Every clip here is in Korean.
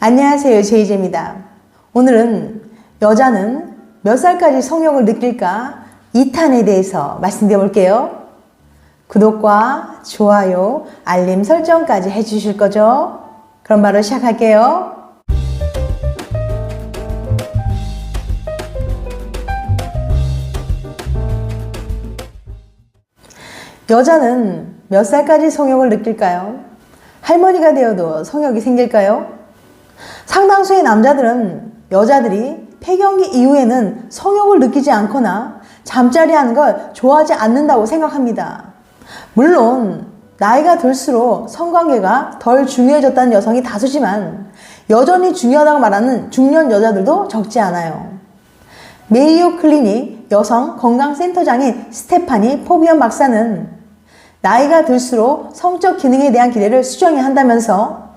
안녕하세요. 제이제입니다. 오늘은 여자는 몇 살까지 성욕을 느낄까 2탄에 대해서 말씀드려 볼게요. 구독과 좋아요, 알림 설정까지 해주실 거죠? 그럼 바로 시작할게요. 여자는 몇 살까지 성욕을 느낄까요? 할머니가 되어도 성욕이 생길까요? 상당수의 남자들은 여자들이 폐경기 이후에는 성욕을 느끼지 않거나 잠자리 하는 걸 좋아하지 않는다고 생각합니다. 물론 나이가 들수록 성관계가 덜 중요해졌다는 여성이 다수지만 여전히 중요하다고 말하는 중년 여자들도 적지 않아요. 메이오 클리닉 여성 건강센터장인 스테파니 포비언 박사는 나이가 들수록 성적 기능에 대한 기대를 수정해야 한다면서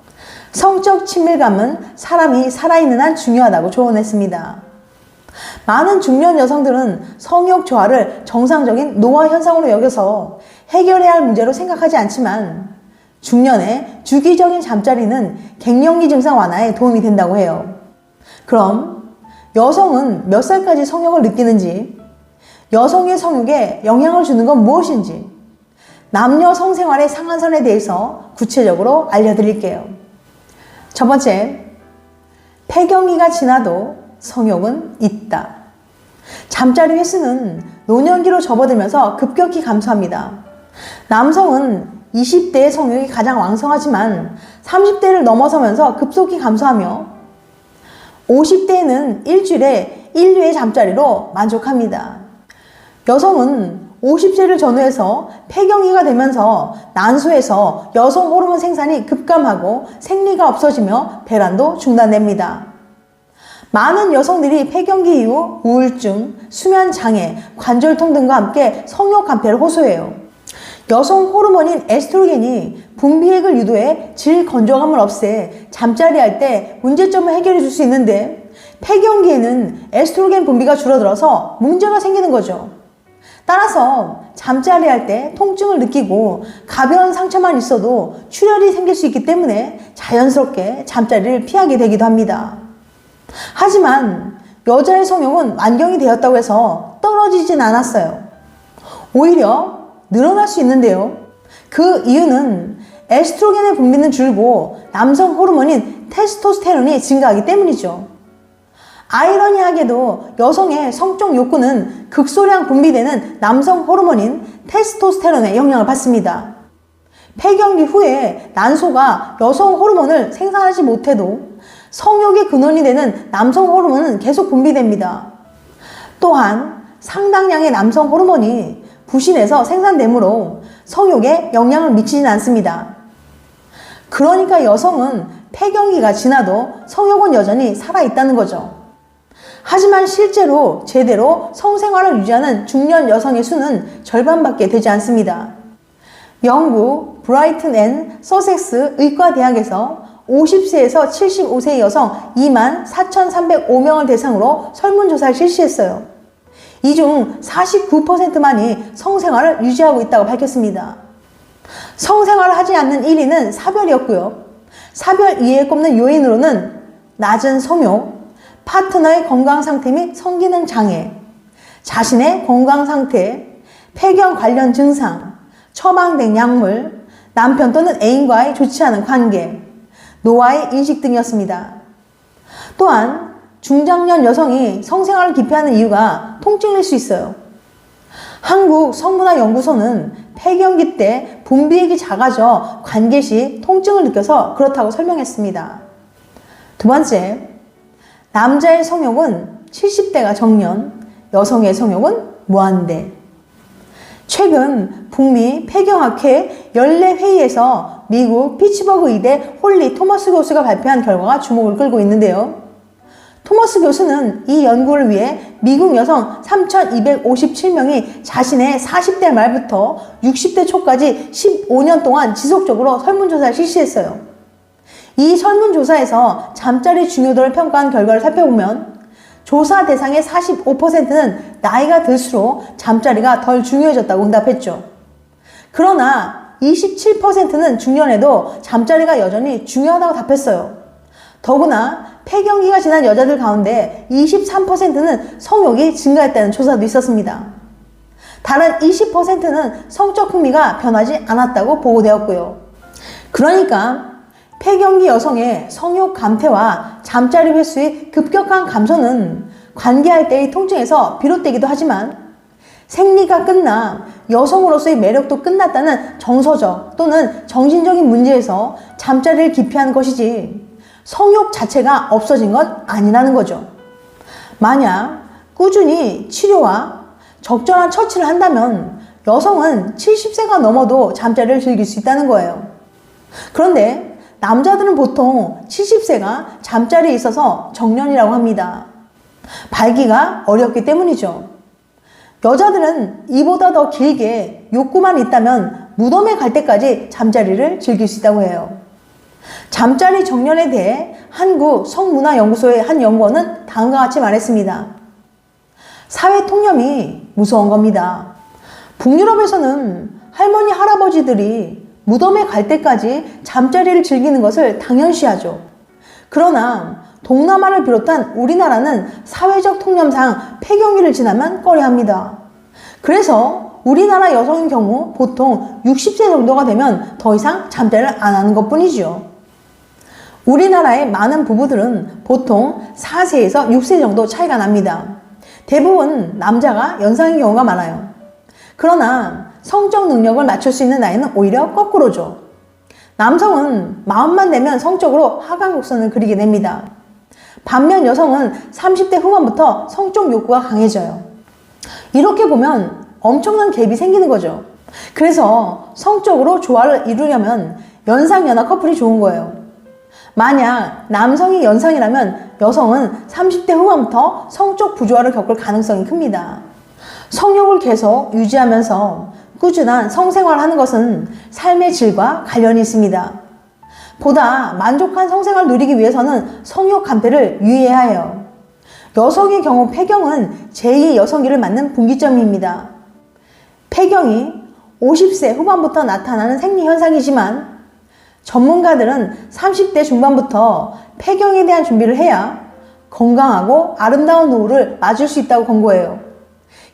성적 친밀감은 사람이 살아있는 한 중요하다고 조언했습니다. 많은 중년 여성들은 성욕 저하를 정상적인 노화 현상으로 여겨서 해결해야 할 문제로 생각하지 않지만 중년에 주기적인 잠자리는 갱년기 증상 완화에 도움이 된다고 해요. 그럼 여성은 몇 살까지 성욕을 느끼는지, 여성의 성욕에 영향을 주는 건 무엇인지, 남녀 성생활의 상한선에 대해서 구체적으로 알려드릴게요. 첫 번째, 폐경기가 지나도 성욕은 있다. 잠자리 횟수는 노년기로 접어들면서 급격히 감소합니다. 남성은 20대의 성욕이 가장 왕성하지만 30대를 넘어서면서 급속히 감소하며 50대에는 일주일에 1류의 잠자리로 만족합니다. 여성은 50세를 전후해서 폐경기가 되면서 난소에서 여성 호르몬 생산이 급감하고 생리가 없어지며 배란도 중단됩니다. 많은 여성들이 폐경기 이후 우울증, 수면 장애, 관절통 등과 함께 성욕 감퇴를 호소해요. 여성 호르몬인 에스트로겐이 분비액을 유도해 질 건조감을 없애 잠자리 할 때 문제점을 해결해 줄 수 있는데 폐경기에는 에스트로겐 분비가 줄어들어서 문제가 생기는 거죠. 따라서 잠자리 할 때 통증을 느끼고 가벼운 상처만 있어도 출혈이 생길 수 있기 때문에 자연스럽게 잠자리를 피하게 되기도 합니다. 하지만 여자의 성욕은 완경이 되었다고 해서 떨어지진 않았어요. 오히려 늘어날 수 있는데요. 그 이유는 에스트로겐의 분비는 줄고 남성 호르몬인 테스토스테론이 증가하기 때문이죠. 아이러니하게도 여성의 성적 욕구는 극소량 분비되는 남성 호르몬인 테스토스테론의 영향을 받습니다. 폐경기 후에 난소가 여성 호르몬을 생산하지 못해도 성욕의 근원이 되는 남성 호르몬은 계속 분비됩니다. 또한 상당량의 남성 호르몬이 부신에서 생산되므로 성욕에 영향을 미치진 않습니다. 그러니까 여성은 폐경기가 지나도 성욕은 여전히 살아있다는 거죠. 하지만 실제로 제대로 성생활을 유지하는 중년 여성의 수는 절반밖에 되지 않습니다. 영국 브라이튼 앤 서섹스 의과대학에서 50세에서 75세 여성 2만 4,305명을 대상으로 설문조사를 실시했어요. 이 중 49%만이 성생활을 유지하고 있다고 밝혔습니다. 성생활을 하지 않는 1위는 사별이었고요. 사별 이해에 꼽는 요인으로는 낮은 성욕, 파트너의 건강 상태 및 성기능 장애, 자신의 건강 상태, 폐경 관련 증상, 처방된 약물, 남편 또는 애인과의 좋지 않은 관계, 노화의 인식 등이었습니다. 또한 중장년 여성이 성생활을 기피하는 이유가 통증일 수 있어요. 한국 성문화연구소는 폐경기 때 분비액이 작아져 관계 시 통증을 느껴서 그렇다고 설명했습니다. 두 번째, 남자의 성욕은 70대가 정년, 여성의 성욕은 무한대. 최근 북미 폐경학회 연례 회의에서 미국 피츠버그 의대 홀리 토머스 교수가 발표한 결과가 주목을 끌고 있는데요. 토머스 교수는 이 연구를 위해 미국 여성 3,257명이 자신의 40대 말부터 60대 초까지 15년 동안 지속적으로 설문조사를 실시했어요. 이 설문조사에서 잠자리 중요도를 평가한 결과를 살펴보면 조사 대상의 45%는 나이가 들수록 잠자리가 덜 중요해졌다고 응답했죠. 그러나 27%는 중년에도 잠자리가 여전히 중요하다고 답했어요. 더구나 폐경기가 지난 여자들 가운데 23%는 성욕이 증가했다는 조사도 있었습니다. 다른 20%는 성적 흥미가 변하지 않았다고 보고되었고요. 그러니까 폐경기 여성의 성욕 감퇴와 잠자리 횟수의 급격한 감소는 관계할 때의 통증에서 비롯되기도 하지만 생리가 끝나 여성으로서의 매력도 끝났다는 정서적 또는 정신적인 문제에서 잠자리를 기피하는 것이지 성욕 자체가 없어진 건 아니라는 거죠. 만약 꾸준히 치료와 적절한 처치를 한다면 여성은 70세가 넘어도 잠자리를 즐길 수 있다는 거예요. 그런데 남자들은 보통 70세가 잠자리에 있어서 정년이라고 합니다. 발기가 어렵기 때문이죠. 여자들은 이보다 더 길게 욕구만 있다면 무덤에 갈 때까지 잠자리를 즐길 수 있다고 해요. 잠자리 정년에 대해 한국 성문화연구소의 한 연구원은 다음과 같이 말했습니다. 사회 통념이 무서운 겁니다. 북유럽에서는 할머니, 할아버지들이 무덤에 갈 때까지 잠자리를 즐기는 것을 당연시하죠. 그러나 동남아를 비롯한 우리나라는 사회적 통념상 폐경기를 지나면 꺼려합니다. 그래서 우리나라 여성인 경우 보통 60세 정도가 되면 더 이상 잠자리를 안 하는 것 뿐이죠. 우리나라의 많은 부부들은 보통 4세에서 6세 정도 차이가 납니다. 대부분 남자가 연상인 경우가 많아요. 그러나 성적 능력을 맞출 수 있는 나이는 오히려 거꾸로죠. 남성은 마음만 내면 성적으로 하강 곡선을 그리게 됩니다. 반면 여성은 30대 후반부터 성적 욕구가 강해져요. 이렇게 보면 엄청난 갭이 생기는 거죠. 그래서 성적으로 조화를 이루려면 연상연하 커플이 좋은 거예요. 만약 남성이 연상이라면 여성은 30대 후반부터 성적 부조화를 겪을 가능성이 큽니다. 성욕을 계속 유지하면서 꾸준한 성생활을 하는 것은 삶의 질과 관련이 있습니다. 보다 만족한 성생활을 누리기 위해서는 성욕 감퇴를 유의해야 해요. 여성의 경우 폐경은 제2의 여성기를 맞는 분기점입니다. 폐경이 50세 후반부터 나타나는 생리 현상이지만 전문가들은 30대 중반부터 폐경에 대한 준비를 해야 건강하고 아름다운 노후를 맞을 수 있다고 권고해요.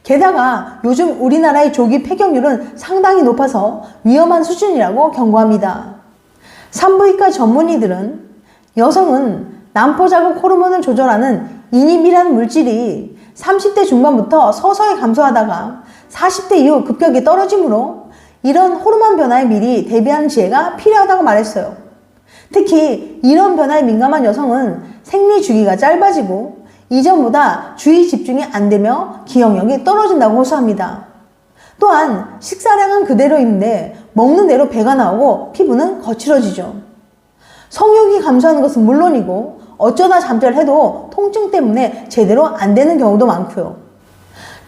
게다가 요즘 우리나라의 조기 폐경률은 상당히 높아서 위험한 수준이라고 경고합니다. 산부인과 전문의들은 여성은 난포 자극 호르몬을 조절하는 인입이라는 물질이 30대 중반부터 서서히 감소하다가 40대 이후 급격히 떨어지므로 이런 호르몬 변화에 미리 대비하는 지혜가 필요하다고 말했어요. 특히 이런 변화에 민감한 여성은 생리 주기가 짧아지고 이전보다 주의 집중이 안 되며 기억력이 떨어진다고 호소합니다. 또한 식사량은 그대로인데 먹는 대로 배가 나오고 피부는 거칠어지죠. 성욕이 감소하는 것은 물론이고 어쩌다 잠자를 해도 통증 때문에 제대로 안 되는 경우도 많고요.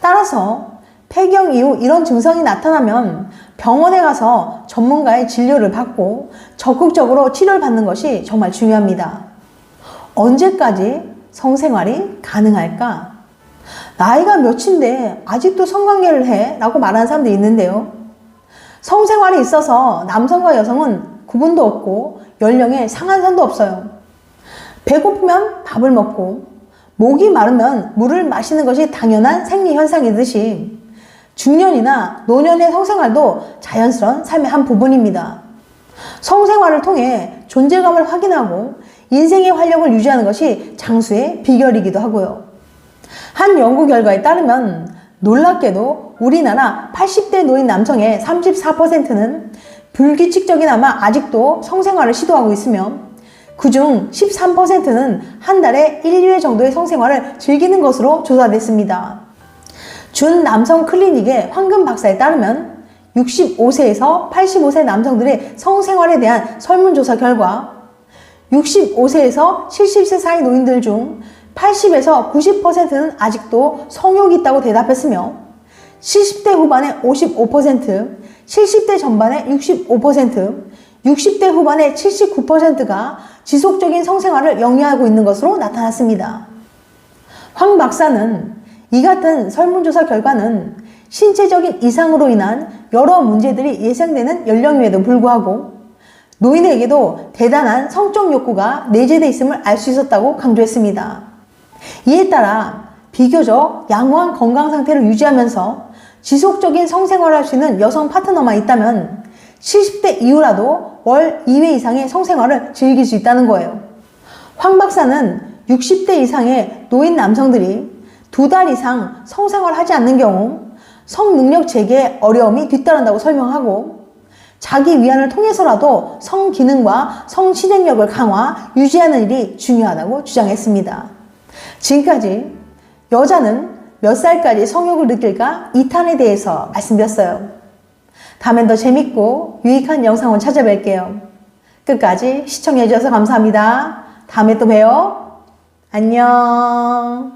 따라서 폐경 이후 이런 증상이 나타나면 병원에 가서 전문가의 진료를 받고 적극적으로 치료를 받는 것이 정말 중요합니다. 언제까지 성생활이 가능할까? 나이가 몇인데 아직도 성관계를 해? 라고 말하는 사람도 있는데요. 성생활이 있어서 남성과 여성은 구분도 없고 연령에 상한선도 없어요. 배고프면 밥을 먹고 목이 마르면 물을 마시는 것이 당연한 생리 현상이듯이 중년이나 노년의 성생활도 자연스러운 삶의 한 부분입니다. 성생활을 통해 존재감을 확인하고 인생의 활력을 유지하는 것이 장수의 비결이기도 하고요. 한 연구 결과에 따르면 놀랍게도 우리나라 80대 노인 남성의 34%는 불규칙적이나마 아직도 성생활을 시도하고 있으며 그중 13%는 한 달에 1, 2회 정도의 성생활을 즐기는 것으로 조사됐습니다. 준 남성 클리닉의 황금 박사에 따르면 65세에서 85세 남성들의 성생활에 대한 설문조사 결과 65세에서 70세 사이 노인들 중 80에서 90%는 아직도 성욕이 있다고 대답했으며 70대 후반에 55%, 70대 전반에 65%, 60대 후반에 79%가 지속적인 성생활을 영위하고 있는 것으로 나타났습니다. 황 박사는 이 같은 설문조사 결과는 신체적인 이상으로 인한 여러 문제들이 예상되는 연령임에도 불구하고 노인에게도 대단한 성적 욕구가 내재되어 있음을 알 수 있었다고 강조했습니다. 이에 따라 비교적 양호한 건강 상태를 유지하면서 지속적인 성생활을 할 수 있는 여성 파트너만 있다면 70대 이후라도 월 2회 이상의 성생활을 즐길 수 있다는 거예요. 황 박사는 60대 이상의 노인 남성들이 두 달 이상 성생활을 하지 않는 경우 성능력 재개에 어려움이 뒤따른다고 설명하고 자기 위안을 통해서라도 성 기능과 성 실행력을 강화, 유지하는 일이 중요하다고 주장했습니다. 지금까지 여자는 몇 살까지 성욕을 느낄까 2탄에 대해서 말씀드렸어요. 다음엔 더 재밌고 유익한 영상을 찾아뵐게요. 끝까지 시청해주셔서 감사합니다. 다음에 또 봬요. 안녕.